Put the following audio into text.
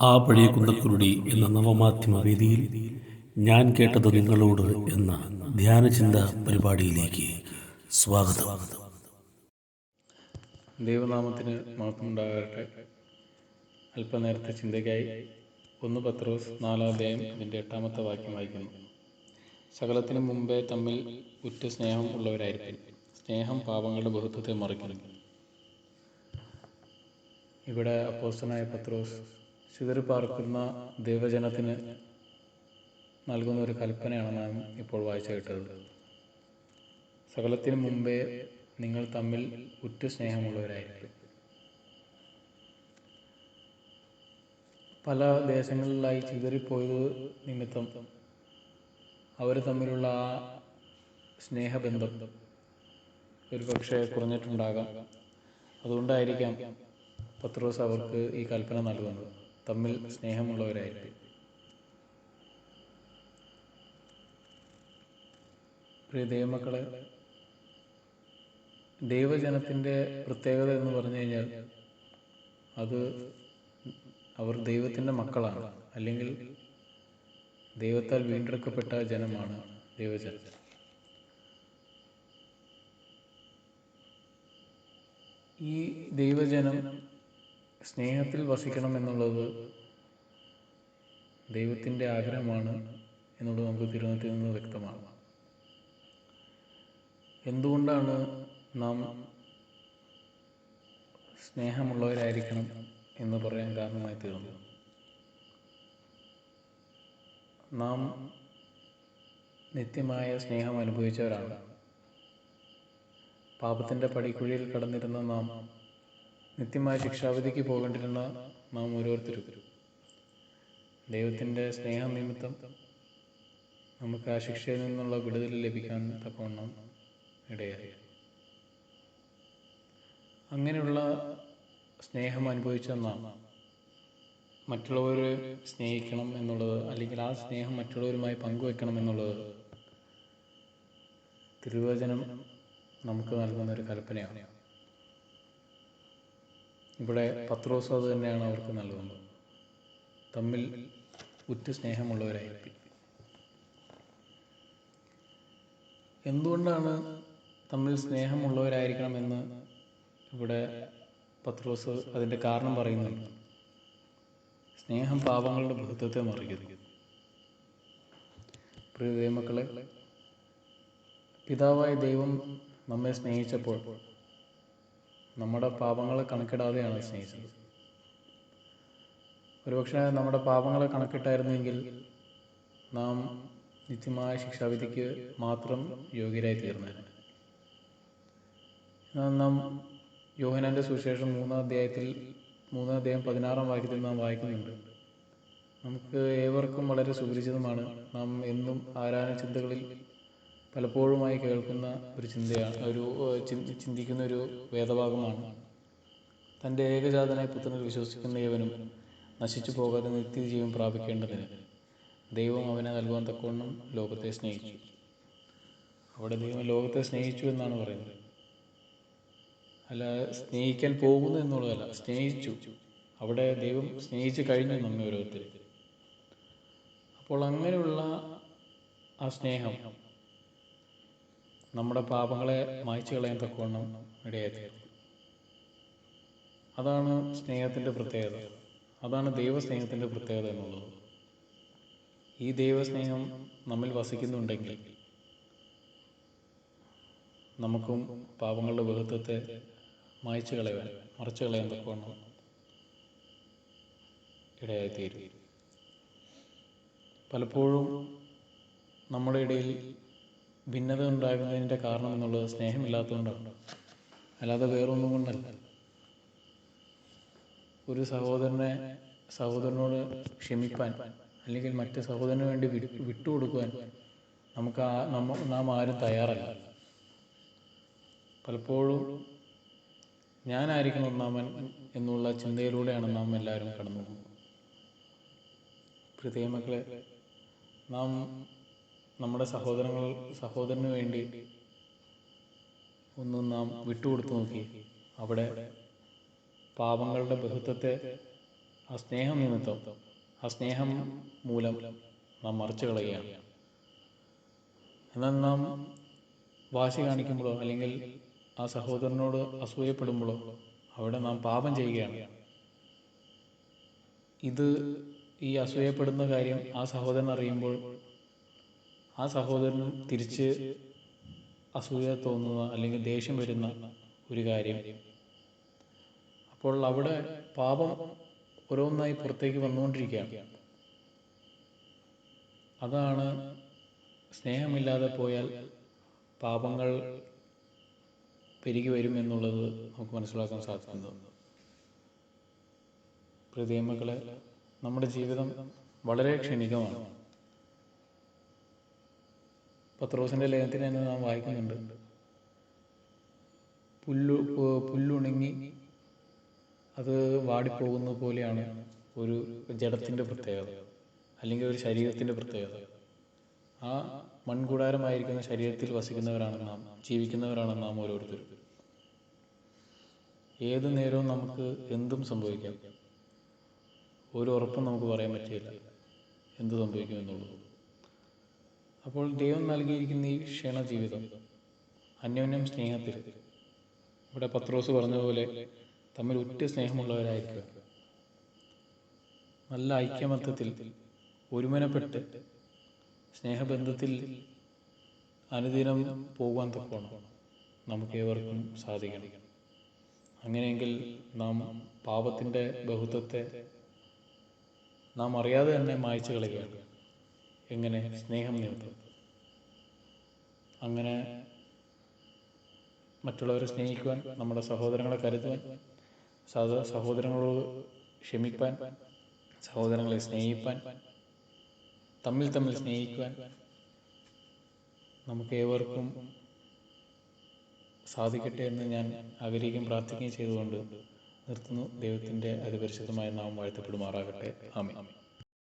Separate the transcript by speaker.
Speaker 1: ആ പഴയ കുന്നക്കുരുടി എന്ന നവമാധ്യമ വേദിയിൽ ഞാൻ കേട്ടത് നിങ്ങളോട് എന്ന ധ്യാനചിന്ത പരിപാടിയിലേക്ക് സ്വാഗതം.
Speaker 2: ദൈവനാമത്തിന് മാത്രമുണ്ടാകട്ടെ അല്പനേരത്തെ ചിന്തയ്ക്കായി ഒന്ന് പത്രോസ് നാലാം അധ്യായം ഇതിന്റെ എട്ടാമത്തെ വാക്യം വായിക്കുന്നു. സകലത്തിനു മുമ്പേ തമ്മിൽ ഉറ്റ സ്നേഹം ഉള്ളവരായിരിക്കും. സ്നേഹം പാപങ്ങളുടെ ബഹുത്വത്തെ മറിക്കുന്നു ഇവിടെ അപ്പോസ്റ്റനായ പത്രോസ് ചിതറിപ്പാർക്കുന്ന ദൈവജനത്തിന് നൽകുന്ന ഒരു കൽപ്പനയാണ് നാം ഇപ്പോൾ വായിച്ചു കേട്ടത്. സകലത്തിനു മുമ്പേ നിങ്ങൾ തമ്മിൽ ഉറ്റ സ്നേഹമുള്ളവരായിരിക്കും. പല ദേശങ്ങളിലായി ചിതറിപ്പോയത് നിമിത്തം അവർ തമ്മിലുള്ള ആ സ്നേഹബന്ധം ഒരു പക്ഷേ കുറഞ്ഞിട്ടുണ്ടാകാം. അതുകൊണ്ടായിരിക്കാം പത്രോസ് അവർക്ക് ഈ കൽപ്പന നൽകുന്നത്. തമ്മിൽ സ്നേഹമുള്ളവരായിരിക്കും. പ്രിയ ദൈവമക്കളെ ദൈവജനത്തിന്റെ പ്രത്യേകത എന്ന് പറഞ്ഞു കഴിഞ്ഞാൽ അത് അവർ ദൈവത്തിന്റെ മക്കളാണ്. അല്ലെങ്കിൽ ദൈവത്താൽ വീണ്ടെടുക്കപ്പെട്ട ജനമാണ് ദൈവജനം ഈ ദൈവജനം സ്നേഹത്തിൽ വസിക്കണം എന്നുള്ളത് ദൈവത്തിന്റെ ആഗ്രഹമാണ് എന്നുള്ളത് നമുക്ക് തിരുവനന്തപുരത്തിൽ നിന്ന് വ്യക്തമാണ്. എന്തുകൊണ്ടാണ് നാം സ്നേഹമുള്ളവരായിരിക്കണം? എന്ന് പറയാൻ കാരണമായി തീർന്നു. നാം നിത്യമായ സ്നേഹം അനുഭവിച്ചവരാണ്. പാപത്തിന്റെ പടിക്കുഴിയിൽ കടന്നിരുന്ന നാം നിത്യമായ ശിക്ഷാവിധിക്ക് പോകേണ്ടിരുന്ന നാം ഓരോരുത്തരും. ദൈവത്തിന്റെ സ്നേഹം നിമിത്തം നമുക്ക് ആ ശിക്ഷയിൽ നിന്നുള്ള വിടുതൽ ലഭിക്കാൻ തക്കവണ്ണം ഇടയായി. അങ്ങനെയുള്ള സ്നേഹം അനുഭവിച്ച നാം മറ്റുള്ളവരെ സ്നേഹിക്കണം എന്നുള്ളത് അല്ലെങ്കിൽ ആ സ്നേഹം മറ്റുള്ളവരുമായി പങ്കുവെക്കണം എന്നുള്ളത് തിരുവചനം നമുക്ക് നൽകുന്ന ഒരു കൽപ്പനയാണ്. ഇവിടെ പത്രോസ് അത് തന്നെയാണ് അവർക്ക് നൽകുന്നത്. തമ്മിൽ ഉറ്റ സ്നേഹമുള്ളവരായിരിക്കും എന്തുകൊണ്ടാണ് തമ്മിൽ സ്നേഹമുള്ളവരായിരിക്കണമെന്ന് ഇവിടെ പത്രോസ് അതിന്റെ കാരണം പറയുന്നുണ്ട് സ്നേഹം പാപങ്ങളുടെ ബഹുത്വത്തെ മറിക്കുന്നു പ്രിയ ദൈവമക്കളെ പിതാവായ ദൈവം നമ്മെ സ്നേഹിച്ചപ്പോൾ നമ്മുടെ പാപങ്ങളെ കണക്കിടാതെയാണ് സ്നേഹിച്ചത്. ഒരുപക്ഷെ നമ്മുടെ പാപങ്ങളെ കണക്കിട്ടായിരുന്നെങ്കിൽ നാം നിത്യമായ ശിക്ഷാവിധിക്ക് മാത്രം യോഗ്യരായി തീർന്നേനെ നാം യോഹനാന്റെ സുവിശേഷം മൂന്നാം അധ്യായത്തിൽ മൂന്നാം അധ്യായം പതിനാറാം വാക്യത്തിൽ നാം വായിക്കുന്നുണ്ട്. നമുക്ക് ഏവർക്കും വളരെ സുപരിചിതമാണ് നാം എന്നും ആരാധന ചിന്തകളിൽ പലപ്പോഴുമായി കേൾക്കുന്ന ഒരു ചിന്തയാണ് ഒരു ചിന്തിക്കുന്ന ഒരു വേദഭാഗമാണ്. തന്റെ ഏകജാതനായ പുത്രനിൽ വിശ്വസിക്കുന്ന ഏവനും നശിച്ചു പോകാതെ നിത്യജീവൻ പ്രാപിക്കേണ്ടതിന് ദൈവം അവനെ നൽകുവാൻ തക്കവണ്ണം ലോകത്തെ സ്നേഹിച്ചു. അവിടെ ദൈവം ലോകത്തെ സ്നേഹിച്ചു എന്നാണ് പറയുന്നത്. അല്ല സ്നേഹിക്കാൻ പോകുന്നു എന്നുള്ളതല്ല സ്നേഹിച്ചു. അവിടെ ദൈവം സ്നേഹിച്ചു കഴിഞ്ഞു നമ്മെ ഓരോരുത്തർ. അപ്പോൾ അങ്ങനെയുള്ള ആ സ്നേഹം നമ്മുടെ പാപങ്ങളെ മായ്ച്ചു കളയാൻ തക്കവണ്ണം ഇടയായിരുന്നു അതാണ് സ്നേഹത്തിന്റെ പ്രത്യേകത. അതാണ് ദൈവസ്നേഹത്തിന്റെ പ്രത്യേകത എന്നുള്ളത്. ഈ ദൈവസ്നേഹം നമ്മിൽ വസിക്കുന്നുണ്ടെങ്കിൽ നമുക്കും പാപങ്ങളുടെ ബഹുത്വത്തെ മായ്ച്ചു കളയുവാൻ മറച്ചു കളയാൻ തക്കവണ്ണം ഇടയായിത്തീരും. പലപ്പോഴും നമ്മുടെ ഇടയിൽ ഭിന്നത ഉണ്ടാകുന്നതിന്റെ കാരണം എന്നുള്ളത് സ്നേഹമില്ലാത്തതുകൊണ്ടാണ്. അല്ലാതെ വേറൊന്നും കൊണ്ടല്ല. ഒരു സഹോദരനെ സഹോദരനോട് ക്ഷമിപ്പാൻ അല്ലെങ്കിൽ മറ്റ് സഹോദരന് വേണ്ടി വിട്ടു വിട്ടുകൊടുക്കുവാൻ നമുക്ക് ആ നമ്മ നാം ആരും തയ്യാറല്ല. പലപ്പോഴും ഞാനായിരിക്കണം ഒന്നാമൻ എന്നുള്ള ചിന്തയിലൂടെയാണ് നാം എല്ലാവരും കടന്നു പോകുന്നത്. നാം നമ്മുടെ സഹോദരങ്ങൾ സഹോദരന് വേണ്ടി ഒന്നും നാം വിട്ടുകൊടുത്തു നോക്കി. അവിടെ പാപങ്ങളുടെ ബഹുത്വത്തെ ആ സ്നേഹം നിമിത്തം ആ സ്നേഹം മൂലം നാം മറിച്ചു കളയുകയാണ്. എന്നാൽ നാം വാശി കാണിക്കുമ്പോഴോ അല്ലെങ്കിൽ ആ സഹോദരനോട് അസൂയപ്പെടുമ്പോഴോ അവിടെ നാം പാപം ചെയ്യുകയാണ്. ഇത് ഈ അസൂയപ്പെടുന്ന കാര്യം ആ സഹോദരൻ അറിയുമ്പോൾ ആ സഹോദരനും തിരിച്ച് അസൂയ തോന്നുന്ന അല്ലെങ്കിൽ ദേഷ്യം വരുന്ന ഒരു കാര്യം. അപ്പോൾ അവിടെ പാപം ഓരോന്നായി പുറത്തേക്ക് വന്നുകൊണ്ടിരിക്കുകയാണ്. അതാണ് സ്നേഹമില്ലാതെ പോയാൽ പാപങ്ങൾ പെരുകി വരും എന്നുള്ളത് നമുക്ക് മനസ്സിലാക്കാൻ സാധിക്കുന്നത് പ്രിയമക്കളെ നമ്മുടെ ജീവിതം വളരെ ക്ഷണികമാണ്. പത്രോസിന്റെ ലേഖനത്തിൽ തന്നെ നാം വായിക്കുന്നുണ്ട്. പുല്ലു പുല്ലുണങ്ങി അത് വാടിപ്പോകുന്നത് പോലെയാണ് ഒരു ജഡത്തിന്റെ പ്രത്യേകത അല്ലെങ്കിൽ ഒരു ശരീരത്തിന്റെ പ്രത്യേകത. ആ മൺകൂടാരമായിരിക്കുന്ന ശരീരത്തിൽ വസിക്കുന്നവരാണ് നാം ജീവിക്കുന്നവരാണ് നാം ഓരോരുത്തരും. ഏത് നേരവും നമുക്ക് എന്തും സംഭവിക്കാം. ഒരു ഉറപ്പും നമുക്ക് പറയാൻ പറ്റില്ല എന്ത് സംഭവിക്കും എന്നുള്ളത്. അപ്പോൾ ദൈവം നൽകിയിരിക്കുന്ന ഈ ക്ഷണ ജീവിതം അന്യോന്യം സ്നേഹത്തിൽ ഇവിടെ പത്രോസ് പറഞ്ഞതുപോലെ തമ്മിൽ ഉറ്റ സ്നേഹമുള്ളവരായിരിക്കുക. നല്ല ഐക്യമത്വത്തിൽ ഒരുമനപ്പെട്ട് സ്നേഹബന്ധത്തിൽ അനുദിനം പോകുവാൻ നമുക്ക് ഏവർക്കും സാധിക്കണം. അങ്ങനെയെങ്കിൽ നാം പാപത്തിന്റെ ബഹുത്വത്തെ നാം അറിയാതെ തന്നെ മായ്ച്ചു കളയുകയാണ് എങ്ങനെ? സ്നേഹം നിമിത്തം. അങ്ങനെ മറ്റുള്ളവരെ സ്നേഹിക്കുവാൻ നമ്മുടെ സഹോദരങ്ങളെ കരുതുവാൻ സഹ സഹോദരങ്ങളോട് ക്ഷമിപ്പാൻ സഹോദരങ്ങളെ സ്നേഹിപ്പാൻ തമ്മിൽ തമ്മിൽ സ്നേഹിക്കുവാൻ നമുക്ക് ഏവർക്കും സാധിക്കട്ടെ എന്ന് ഞാൻ ആഗ്രഹിക്കുകയും പ്രാർത്ഥിക്കുകയും ചെയ്തുകൊണ്ട് നിർത്തുന്നു. ദൈവത്തിന്റെ അതിപരിശുദ്ധമായ നാം വാഴ്ത്തപ്പെടുമാറാകട്ടെ. ആമേ